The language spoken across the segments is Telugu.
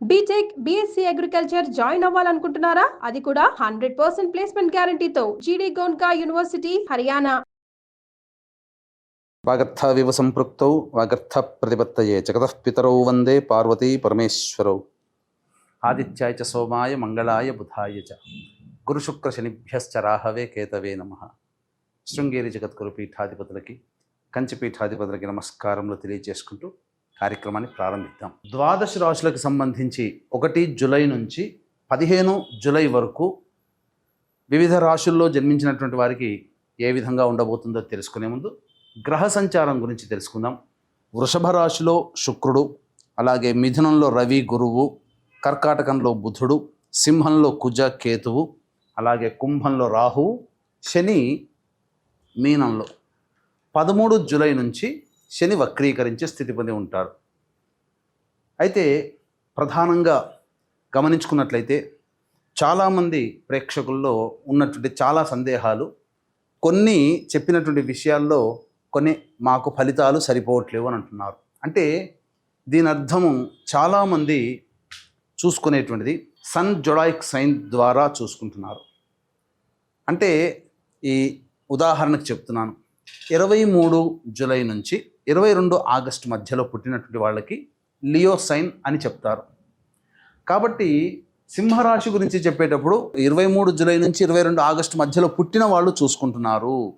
బీటెక్ బీఎస్సీ అగ్రికల్చర్ జాయిన్ అవ్వాలనుకుంటున్నారా? అది కూడా హండ్రెడ్ పర్సెంట్ ప్లేస్మెంట్ గ్యారంటీతో జీడీ గోన్కా యూనివర్సిటీ హర్యానా వాగర్థవివ సంపృక్తౌ వాగర్థ ప్రతిపత్తయే. జగతః పితరౌ వందే పార్వతీ పరమేశ్వరౌ. ఆదిత్యాయ చ సోమాయ మంగళాయ బుధాయ చ. గురుశుక్ర శనిభ్యశ్చ రాహవే కేతవే నమ. శృంగేరి జగద్గురు పీఠాధిపతులకి కంచి పీఠాధిపతులకి నమస్కారములు తెలియజేసుకుంటూ కార్యక్రమాన్ని ప్రారంభిద్దాం. ద్వాదశ రాశులకు సంబంధించి ఒకటి జులై నుంచి పదిహేను జులై వరకు వివిధ రాశుల్లో జన్మించినటువంటి వారికి ఏ విధంగా ఉండబోతుందో తెలుసుకునే ముందు గ్రహ సంచారం గురించి తెలుసుకుందాం. వృషభ రాశిలో శుక్రుడు అలాగే మిథునంలో రవి గురువు కర్కాటకంలో బుధుడు సింహంలో కుజ కేతువు అలాగే కుంభంలో రాహువు శని మీనంలో. పదమూడు జూలై నుంచి శని వక్రీకరించే స్థితి పొంది ఉంటారు. అయితే ప్రధానంగా గమనించుకున్నట్లయితే చాలామంది ప్రేక్షకుల్లో ఉన్నటువంటి చాలా సందేహాలు కొన్ని చెప్పినటువంటి విషయాల్లో కొన్ని మాకు ఫలితాలు సరిపోవట్లేవు అని అంటున్నారు. అంటే దీని అర్థము చాలామంది చూసుకునేటువంటిది సన్ జొడాయిక్ సైన్ ద్వారా చూసుకుంటున్నారు. అంటే ఈ ఉదాహరణకు చెప్తున్నాను. ఇరవై మూడు జూలై నుంచి ఇరవై రెండు ఆగస్టు మధ్యలో పుట్టినటువంటి వాళ్ళకి లియో సైన్ అని చెప్తారు. కాబట్టి సింహరాశి గురించి చెప్పేటప్పుడు ఇరవై మూడు జూలై నుంచి ఇరవై రెండు ఆగస్టు మధ్యలో పుట్టిన వాళ్ళు చూసుకుంటున్నారు.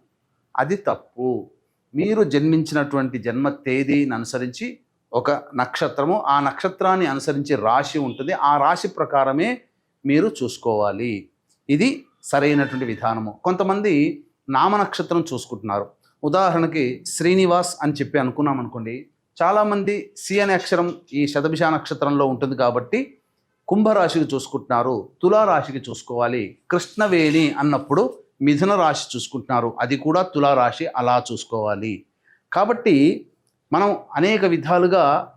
అది తప్పు. మీరు జన్మించినటువంటి జన్మ తేదీని అనుసరించి ఒక నక్షత్రము ఆ నక్షత్రాన్ని అనుసరించి రాశి ఉంటుంది. ఆ రాశి ప్రకారమే మీరు చూసుకోవాలి. ఇది సరైనటువంటి విధానము. కొంతమంది నామ నక్షత్రం చూసుకుంటున్నారు. ఉదాహరణకి శ్రీనివాస్ అని చెప్పి అనుకున్నాం అనుకోండి. చాలామంది సి అనే అక్షరం ఈ శతభిష నక్షత్రంలో ఉంటుంది కాబట్టి కుంభరాశికి చూసుకుంటున్నారు తులారాశికి చూసుకోవాలి. కృష్ణవేణి అన్నప్పుడు మిథున రాశి చూసుకుంటున్నారు. అది కూడా తులారాశి అలా చూసుకోవాలి. కాబట్టి మనం అనేక విధాలుగా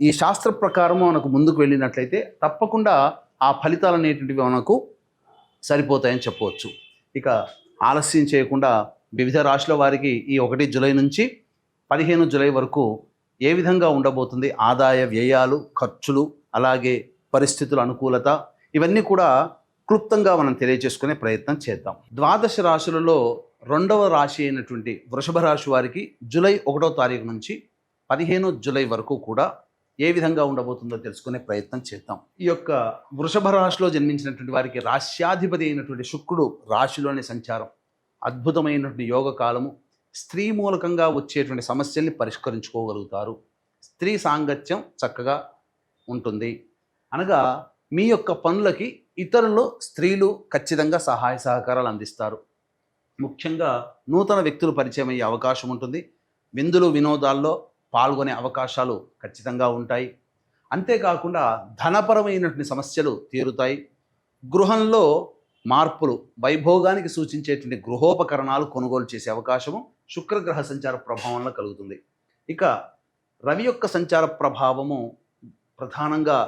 ఈ శాస్త్ర ప్రకారం మనకు ముందుకు వెళ్ళినట్లయితే తప్పకుండా ఆ ఫలితాలు అనేటువంటివి మనకు సరిపోతాయని చెప్పవచ్చు. ఇక ఆలస్యం చేయకుండా వివిధ రాశుల వారికి ఈ ఒకటి జూలై నుంచి పదిహేను జూలై వరకు ఏ విధంగా ఉండబోతుంది? ఆదాయ వ్యయాలు ఖర్చులు అలాగే పరిస్థితుల అనుకూలత ఇవన్నీ కూడా క్లుప్తంగా మనం తెలియజేసుకునే ప్రయత్నం చేద్దాం. ద్వాదశ రాశులలో రెండవ రాశి అయినటువంటి వృషభ రాశి వారికి జూలై ఒకటో తారీఖు నుంచి పదిహేను జూలై వరకు కూడా ఏ విధంగా ఉండబోతుందో తెలుసుకునే ప్రయత్నం చేద్దాం. ఈ యొక్క వృషభ రాశిలో జన్మించినటువంటి వారికి రాశ్యాధిపతి అయినటువంటి శుక్రుడు రాశిలోని సంచారం. అద్భుతమైనటువంటి యోగ కాలము స్త్రీ మూలకంగా వచ్చేటువంటి సమస్యల్ని పరిష్కరించుకోగలుగుతారు. స్త్రీ సాంగత్యం చక్కగా ఉంటుంది. అనగా మీ యొక్క పనులకి ఇతరులు స్త్రీలు ఖచ్చితంగా సహాయ సహకారాలు అందిస్తారు. ముఖ్యంగా నూతన వ్యక్తులు పరిచయం అయ్యే అవకాశం ఉంటుంది. విందులు వినోదాల్లో పాల్గొనే అవకాశాలు ఖచ్చితంగా ఉంటాయి. అంతేకాకుండా ధనపరమైనటువంటి సమస్యలు తీరుతాయి. గృహంలో మార్పులు వైభోగానికి సూచించేటువంటి గృహోపకరణాలు కొనుగోలు చేసే అవకాశము శుక్రగ్రహ సంచార ప్రభావంలో కలుగుతుంది. ఇక రవి యొక్క సంచార ప్రభావము ప్రధానంగా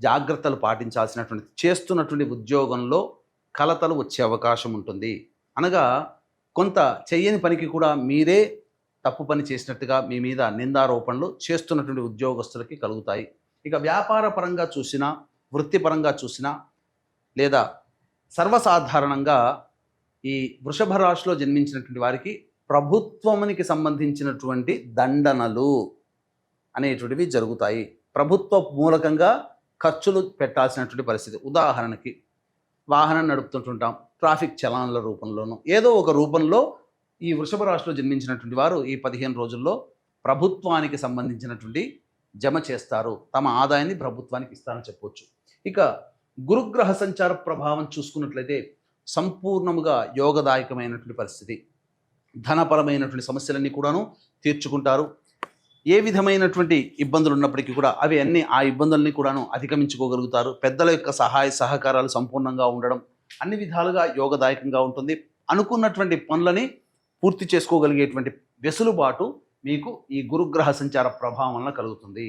జాగ్రత్తలు పాటించాల్సినటువంటి చేస్తున్నటువంటి ఉద్యోగంలో కలతలు వచ్చే అవకాశం ఉంటుంది. అనగా కొంత చెయ్యని పనికి కూడా మీరే తప్పు పని చేసినట్టుగా మీ మీద నిందారోపణలు చేస్తున్నటువంటి ఉద్యోగస్తులకి కలుగుతాయి. ఇక వ్యాపార పరంగా చూసినా వృత్తిపరంగా చూసినా లేదా సర్వసాధారణంగా ఈ వృషభ రాశిలో జన్మించినటువంటి వారికి ప్రభుత్వమునికి సంబంధించినటువంటి దండనలు అనేటువంటివి జరుగుతాయి. ప్రభుత్వ మూలకంగా ఖర్చులు పెట్టాల్సినటువంటి పరిస్థితి. ఉదాహరణకి వాహనం నడుపుతుంటుంటాం ట్రాఫిక్ చలాన్ల రూపంలోనూ. ఏదో ఒక రూపంలో ఈ వృషభ రాశిలో జన్మించినటువంటి వారు ఈ పదిహేను రోజుల్లో ప్రభుత్వానికి సంబంధించినటువంటి జమ చేస్తారు. తమ ఆదాయాన్ని ప్రభుత్వానికి ఇస్తారని చెప్పవచ్చు ఇక గురుగ్రహ సంచార ప్రభావం చూసుకున్నట్లయితే సంపూర్ణముగా యోగదాయకమైనటువంటి పరిస్థితి. ధనపరమైనటువంటి సమస్యలన్నీ కూడాను తీర్చుకుంటారు. ఏ విధమైనటువంటి ఇబ్బందులు ఉన్నప్పటికీ కూడా అవి అన్ని ఆ ఇబ్బందుల్ని కూడాను అధిగమించుకోగలుగుతారు. పెద్దల యొక్క సహాయ సహకారాలు సంపూర్ణంగా ఉండడం అన్ని విధాలుగా యోగదాయకంగా ఉంటుంది. అనుకున్నటువంటి పనులని పూర్తి చేసుకోగలిగేటువంటి వెసులుబాటు మీకు ఈ గురుగ్రహ సంచార ప్రభావం వలన కలుగుతుంది.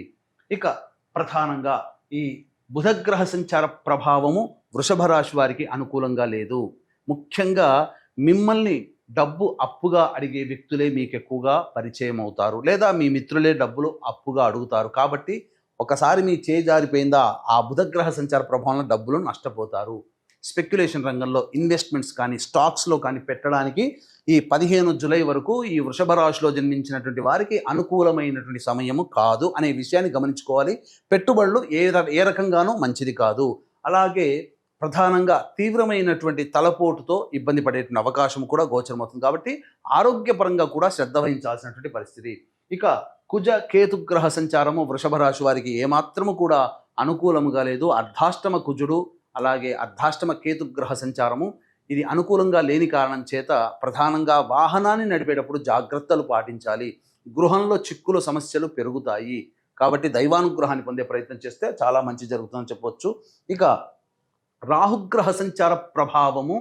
ఇక ప్రధానంగా ఈ బుధగ్రహ సంచార ప్రభావము వృషభ రాశి వారికి అనుకూలంగా లేదు. ముఖ్యంగా మిమ్మల్ని డబ్బు అప్పుగా అడిగే వ్యక్తులే మీకు ఎక్కువగా పరిచయం అవుతారు. లేదా మీ మిత్రులే డబ్బులు అప్పుగా అడుగుతారు. కాబట్టి ఒకసారి మీ చేజారిపోయిందా ఆ బుధగ్రహ సంచార ప్రభావంలో డబ్బులు నష్టపోతారు. స్పెక్యులేషన్ రంగంలో ఇన్వెస్ట్మెంట్స్ కానీ స్టాక్స్లో కానీ పెట్టడానికి ఈ పదిహేను జులై వరకు ఈ వృషభ రాశిలో జన్మించినటువంటి వారికి అనుకూలమైనటువంటి సమయము కాదు అనే విషయాన్ని గమనించుకోవాలి. పెట్టుబడులు ఏ ఏ రకంగానూ మంచిది కాదు. అలాగే ప్రధానంగా తీవ్రమైనటువంటి తలపోటుతో ఇబ్బంది పడేటువంటి అవకాశం కూడా గోచరమవుతుంది కాబట్టి ఆరోగ్యపరంగా కూడా శ్రద్ధ వహించాల్సినటువంటి పరిస్థితి. ఇక కుజ కేతుగ్రహ సంచారము వృషభ రాశి వారికి ఏమాత్రము కూడా అనుకూలముగా లేదు. అర్ధాష్టమ కుజుడు అలాగే అర్ధాష్టమ కేతుగ్రహ సంచారము ఇది అనుకూలంగా లేని కారణం చేత ప్రధానంగా వాహనాన్ని నడిపేటప్పుడు జాగ్రత్తలు పాటించాలి. గృహంలో చిక్కులు సమస్యలు పెరుగుతాయి. కాబట్టి దైవానుగ్రహాన్ని పొందే ప్రయత్నం చేస్తే చాలా మంచి జరుగుతుందని చెప్పవచ్చు ఇక రాహుగ్రహ సంచార ప్రభావము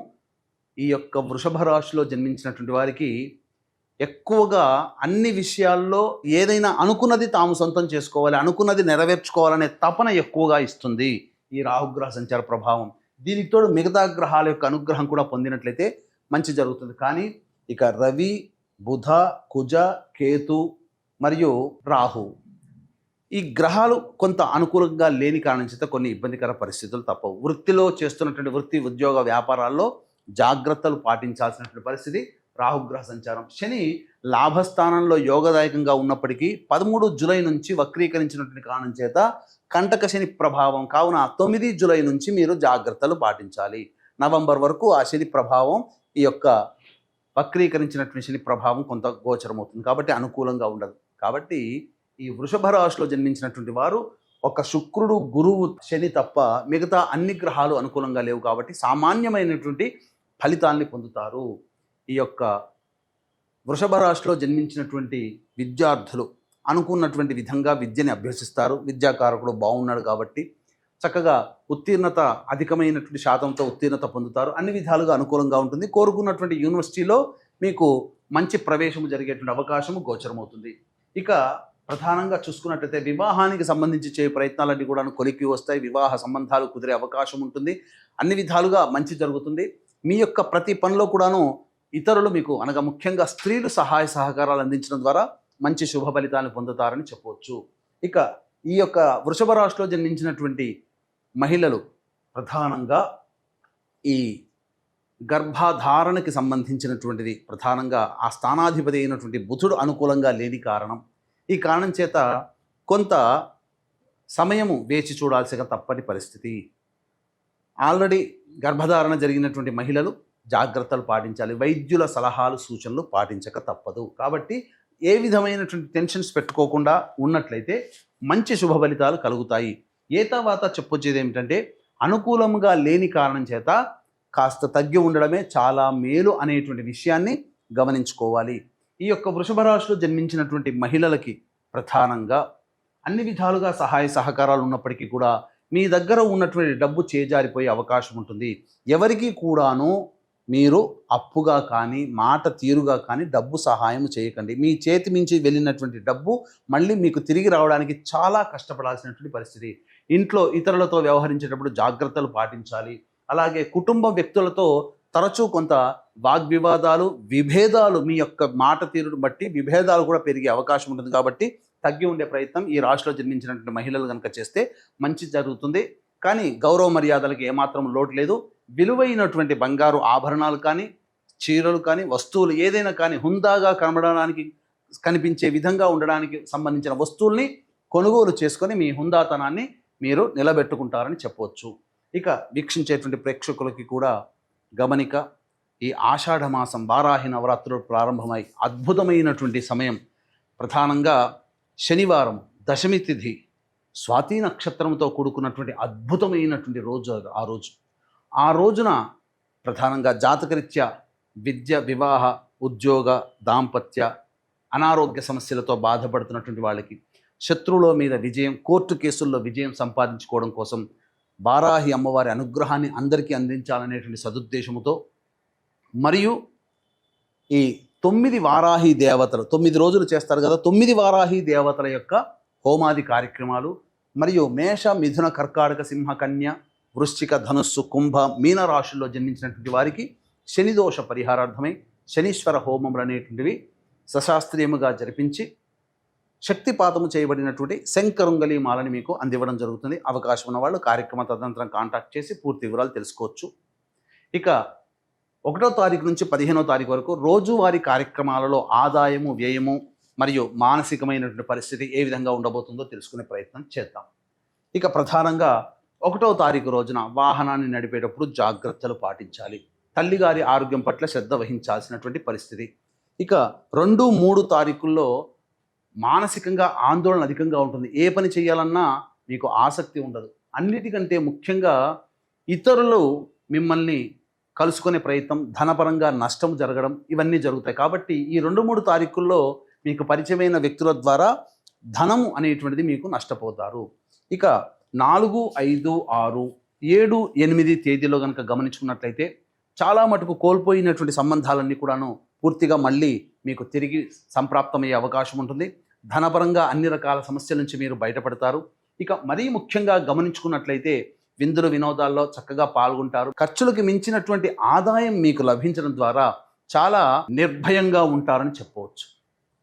ఈ యొక్క వృషభ రాశిలో జన్మించినటువంటి వారికి ఎక్కువగా అన్ని విషయాల్లో ఏదైనా అనుకున్నది తాము సొంతం చేసుకోవాలి అనుకున్నది నెరవేర్చుకోవాలనే తపన ఎక్కువగా ఇస్తుంది. ఈ రాహుగ్రహ సంచార ప్రభావం. దీనికి తోడు మిగతా గ్రహాల యొక్క అనుగ్రహం కూడా పొందినట్లయితే మంచి జరుగుతుంది. కానీ ఇక రవి బుధ కుజ కేతు మరియు రాహు ఈ గ్రహాలు కొంత అనుకూలంగా లేని కారణం చేత కొన్ని ఇబ్బందికర పరిస్థితులు తప్పవు. వృత్తిలో చేస్తున్నటువంటి వృత్తి ఉద్యోగ వ్యాపారాల్లో జాగ్రత్తలు పాటించాల్సినటువంటి పరిస్థితి రాహుగ్రహ సంచారం. శని లాభస్థానంలో యోగదాయకంగా ఉన్నప్పటికీ పదమూడు జులై నుంచి వక్రీకరించినటువంటి కారణం చేత కంటక శని ప్రభావం కావున తొమ్మిది జులై నుంచి మీరు జాగ్రత్తలు పాటించాలి. నవంబర్ వరకు ఆ శని ప్రభావం ఈ యొక్క వక్రీకరించినటువంటి శని ప్రభావం కొంత గోచరమవుతుంది. కాబట్టి అనుకూలంగా ఉండదు. కాబట్టి ఈ వృషభ రాశిలో జన్మించినటువంటి వారు ఒక శుక్రుడు గురువు శని తప్ప మిగతా అన్ని గ్రహాలు అనుకూలంగా లేవు కాబట్టి సామాన్యమైనటువంటి ఫలితాల్ని పొందుతారు. ఈ యొక్క వృషభ రాశిలో జన్మించినటువంటి విద్యార్థులు అనుకున్నటువంటి విధంగా విద్యని అభ్యసిస్తారు. విద్యాకారకుడు బాగున్నాడు కాబట్టి చక్కగా ఉత్తీర్ణత అధికమైనటువంటి శాతంతో ఉత్తీర్ణత పొందుతారు. అన్ని విధాలుగా అనుకూలంగా ఉంటుంది. కోరుకున్నటువంటి యూనివర్సిటీలో మీకు మంచి ప్రవేశము జరిగేటువంటి అవకాశము గోచరమవుతుంది. ఇక ప్రధానంగా చూసుకున్నట్లయితే వివాహానికి సంబంధించి చేయ ప్రయత్నాలన్నీ కూడా కొలిక్కి వస్తాయి. వివాహ సంబంధాలు కుదిరే అవకాశం ఉంటుంది. అన్ని విధాలుగా మంచి జరుగుతుంది. మీ యొక్క ప్రతి పనిలో కూడాను ఇతరులు మీకు అనగా ముఖ్యంగా స్త్రీలు సహాయ సహకారాలు అందించడం ద్వారా మంచి శుభ ఫలితాలను పొందుతారని చెప్పవచ్చు. ఇక ఈ యొక్క వృషభ రాశిలో జన్మించినటువంటి మహిళలు ప్రధానంగా ఈ గర్భధారణకి సంబంధించినటువంటిది ప్రధానంగా ఆ స్థానాధిపతి అయినటువంటి బుధుడు అనుకూలంగా లేని కారణం. ఈ కారణం చేత కొంత సమయము వేచి చూడాల్సిన తప్పని పరిస్థితి. ఆల్రెడీ గర్భధారణ జరిగినటువంటి మహిళలు జాగ్రత్తలు పాటించాలి. వైద్యుల సలహాలు సూచనలు పాటించక తప్పదు. కాబట్టి ఏ విధమైనటువంటి టెన్షన్స్ పెట్టుకోకుండా ఉన్నట్లయితే మంచి శుభ ఫలితాలు కలుగుతాయి. ఏ తర్వాత చెప్పొచ్చేది ఏమిటంటే అనుకూలంగా లేని కారణం చేత కాస్త తగ్గి ఉండడమే చాలా మేలు అనేటువంటి విషయాన్ని గమనించుకోవాలి. ఈ యొక్క వృషభ రాశిలో జన్మించినటువంటి మహిళలకి ప్రధానంగా అన్ని విధాలుగా సహాయ సహకారాలు ఉన్నప్పటికీ కూడా మీ దగ్గర ఉన్నటువంటి డబ్బు చేజారిపోయే అవకాశం ఉంటుంది. ఎవరికి కూడాను మీరు అప్పుగా కానీ మాట తీరుగా కానీ డబ్బు సహాయం చేయకండి. మీ చేతి మించి వెళ్ళినటువంటి డబ్బు మళ్ళీ మీకు తిరిగి రావడానికి చాలా కష్టపడాల్సినటువంటి పరిస్థితి. ఇంట్లో ఇతరులతో వ్యవహరించేటప్పుడు జాగ్రత్తలు పాటించాలి. అలాగే కుటుంబ వ్యక్తులతో తరచూ కొంత వాగ్వివాదాలు విభేదాలు మీ యొక్క మాట తీరును బట్టి విభేదాలు కూడా పెరిగే అవకాశం ఉంటుంది కాబట్టి తగ్గి ఉండే ప్రయత్నం ఈ రాశిలో జన్మించినటువంటి మహిళలు కనుక చేస్తే మంచి జరుగుతుంది. కానీ గౌరవ మర్యాదలకు ఏమాత్రం లోటు లేదు. విలువైనటువంటి బంగారు ఆభరణాలు కానీ చీరలు కానీ వస్తువులు ఏదైనా కానీ హుందాగా కనబడడానికి కనిపించే విధంగా ఉండడానికి సంబంధించిన వస్తువుల్ని కొనుగోలు చేసుకొని మీ హుందాతనాన్ని మీరు నిలబెట్టుకుంటారని చెప్పవచ్చు ఇక వీక్షించేటువంటి ప్రేక్షకులకి కూడా గమనిక ఈ ఆషాఢ మాసం వారాహి నవరాత్రులు ప్రారంభమై అద్భుతమైనటువంటి సమయం. ప్రధానంగా శనివారం దశమి తిథి. స్వాతి నక్షత్రంతో కూడుకున్నటువంటి అద్భుతమైనటువంటి రోజు ఆ రోజు. ఆ రోజున ప్రధానంగా జాతకరీత్యా విద్య వివాహ ఉద్యోగ దాంపత్య అనారోగ్య సమస్యలతో బాధపడుతున్నటువంటి వాళ్ళకి శత్రువుల మీద విజయం కోర్టు కేసుల్లో విజయం సంపాదించుకోవడం కోసం వారాహి అమ్మవారి అనుగ్రహాన్ని అందరికీ అందించాలనేటువంటి సదుద్దేశముతో మరియు ఈ తొమ్మిది వారాహి దేవతలు తొమ్మిది రోజులు చేస్తారు కదా తొమ్మిది వారాహి దేవతల యొక్క హోమాది కార్యక్రమాలు మరియు మేష మిథున కర్కాటక సింహ కన్య వృశ్చిక ధనుస్సు కుంభ మీన రాశుల్లో జన్మించినటువంటి వారికి శనిదోష పరిహారార్థమై శనీశ్వర హోమములు అనేటువంటివి సశాస్త్రీయముగా జరిపించి శక్తిపాతము చేయబడినటువంటి శంకరుంగలి మాలని మీకు అందివ్వడం జరుగుతుంది. అవకాశం ఉన్న వాళ్ళు కార్యక్రమ తదనంతరం కాంటాక్ట్ చేసి పూర్తి వివరాలు తెలుసుకోవచ్చు. ఇక ఒకటో తారీఖు నుంచి పదిహేనో తారీఖు వరకు రోజువారీ కార్యక్రమాలలో ఆదాయము వ్యయము మరియు మానసికమైనటువంటి పరిస్థితి ఏ విధంగా ఉండబోతుందో తెలుసుకునే ప్రయత్నం చేద్దాం. ఇక ప్రధానంగా ఒకటో తారీఖు రోజున వాహనాన్ని నడిపేటప్పుడు జాగ్రత్తలు పాటించాలి. తల్లిగారి ఆరోగ్యం పట్ల శ్రద్ధ వహించాల్సినటువంటి పరిస్థితి. ఇక రెండు మూడు తారీఖుల్లో మానసికంగా ఆందోళన అధికంగా ఉంటుంది. ఏ పని చేయాలన్నా మీకు ఆసక్తి ఉండదు. అన్నిటికంటే ముఖ్యంగా ఇతరులు మిమ్మల్ని కలుసుకునే ప్రయత్నం ధనపరంగా నష్టం జరగడం ఇవన్నీ జరుగుతాయి. కాబట్టి ఈ రెండు మూడు తారీఖుల్లో మీకు పరిచయమైన వ్యక్తుల ద్వారా ధనము అనేటువంటిది మీకు నష్టపోతారు. ఇక నాలుగు ఐదు ఆరు ఏడు ఎనిమిది తేదీలో కనుక గమనించుకున్నట్లయితే చాలా మటుకు కోల్పోయినటువంటి సంబంధాలన్నీ కూడాను పూర్తిగా మళ్ళీ మీకు తిరిగి సంప్రాప్తమయ్యే అవకాశం ఉంటుంది. ధనపరంగా అన్ని రకాల సమస్యల నుంచి మీరు బయటపడతారు. ఇక మరీ ముఖ్యంగా గమనించుకున్నట్లయితే విందులు వినోదాల్లో చక్కగా పాల్గొంటారు. ఖర్చులకు మించినటువంటి ఆదాయం మీకు లభించడం ద్వారా చాలా నిర్భయంగా ఉంటారని చెప్పవచ్చు.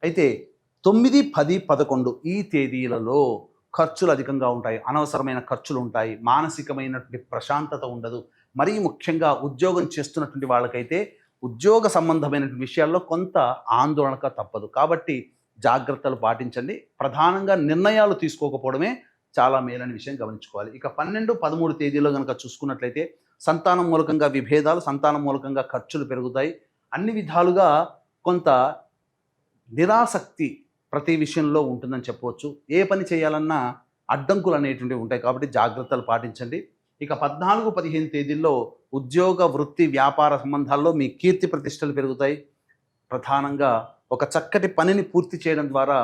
అయితే తొమ్మిది పది పదకొండు ఈ తేదీలలో ఖర్చులు అధికంగా ఉంటాయి. అనవసరమైన ఖర్చులు ఉంటాయి. మానసికమైనటువంటి ప్రశాంతత ఉండదు. మరీ ముఖ్యంగా ఉద్యోగం చేస్తున్నటువంటి వాళ్ళకైతే ఉద్యోగ సంబంధమైనటువంటి విషయాల్లో కొంత ఆందోళనక తప్పదు. కాబట్టి జాగ్రత్తలు పాటించండి. ప్రధానంగా నిర్ణయాలు తీసుకోకపోవడమే చాలా మేలైన విషయం గమనించుకోవాలి. ఇక పన్నెండు పదమూడు తేదీలో కనుక చూసుకున్నట్లయితే సంతానం మూలకంగా విభేదాలు సంతానం మూలకంగా ఖర్చులు పెరుగుతాయి. అన్ని విధాలుగా కొంత నిరాసక్తి ప్రతి విషయంలో ఉంటుందని చెప్పవచ్చు. ఏ పని చేయాలన్నా అడ్డంకులు అనేటువంటివి ఉంటాయి కాబట్టి జాగ్రత్తలు పాటించండి. ఇక పద్నాలుగు పదిహేను తేదీల్లో ఉద్యోగ వృత్తి వ్యాపార సంబంధాల్లో మీ కీర్తి ప్రతిష్టలు పెరుగుతాయి. ప్రధానంగా ఒక చక్కటి పనిని పూర్తి చేయడం ద్వారా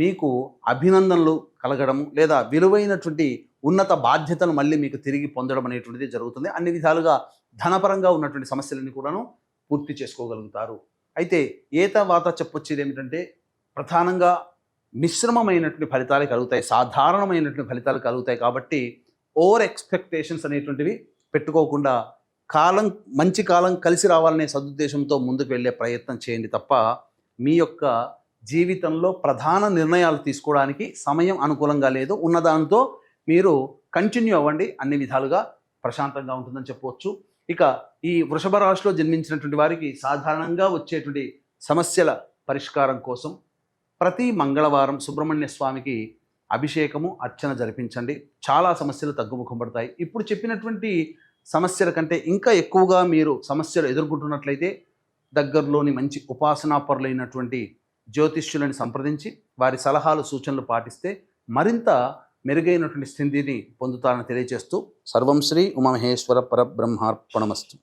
మీకు అభినందనలు కలగడం లేదా విలువైనటువంటి ఉన్నత బాధ్యతను మళ్ళీ మీకు తిరిగి పొందడం అనేటువంటిది జరుగుతుంది. అన్ని విధాలుగా ధనపరంగా ఉన్నటువంటి సమస్యలన్నీ కూడాను పూర్తి చేసుకోగలుగుతారు. అయితే ఏత వాత చెప్పొచ్చేది ఏమిటంటే ప్రధానంగా మిశ్రమమైనటువంటి ఫలితాలు కలుగుతాయి సాధారణమైనటువంటి ఫలితాలు కలుగుతాయి కాబట్టి ఓవర్ ఎక్స్పెక్టేషన్స్ అనేటువంటివి పెట్టుకోకుండా కాలం మంచి కాలం కలిసి రావాలనే సదుద్దేశంతో ముందుకు వెళ్ళే ప్రయత్నం చేయండి తప్ప మీ యొక్క జీవితంలో ప్రధాన నిర్ణయాలు తీసుకోవడానికి సమయం అనుకూలంగా లేదు. ఉన్నదాంతో మీరు కంటిన్యూ అవ్వండి. అన్ని విధాలుగా ప్రశాంతంగా ఉంటుందని చెప్పవచ్చు. ఇక ఈ వృషభ రాశిలో జన్మించినటువంటి వారికి సాధారణంగా వచ్చేటువంటి సమస్యల పరిష్కారం కోసం ప్రతి మంగళవారం సుబ్రహ్మణ్య స్వామికి అభిషేకము అర్చన జరిపించండి. చాలా సమస్యలు తగ్గుముఖం పడతాయి. ఇప్పుడు చెప్పినటువంటి సమస్యల కంటే ఇంకా ఎక్కువగా మీరు సమస్యలు ఎదుర్కొంటున్నట్లయితే దగ్గరలోని మంచి ఉపాసనాపరులైనటువంటి జ్యోతిష్యులను సంప్రదించి వారి సలహాలు సూచనలు పాటిస్తే మరింత మెరుగైనటువంటి స్థితిని పొందుతారని తెలియజేస్తూ సర్వం శ్రీ ఉమామహేశ్వర పరబ్రహ్మార్పణమస్తు.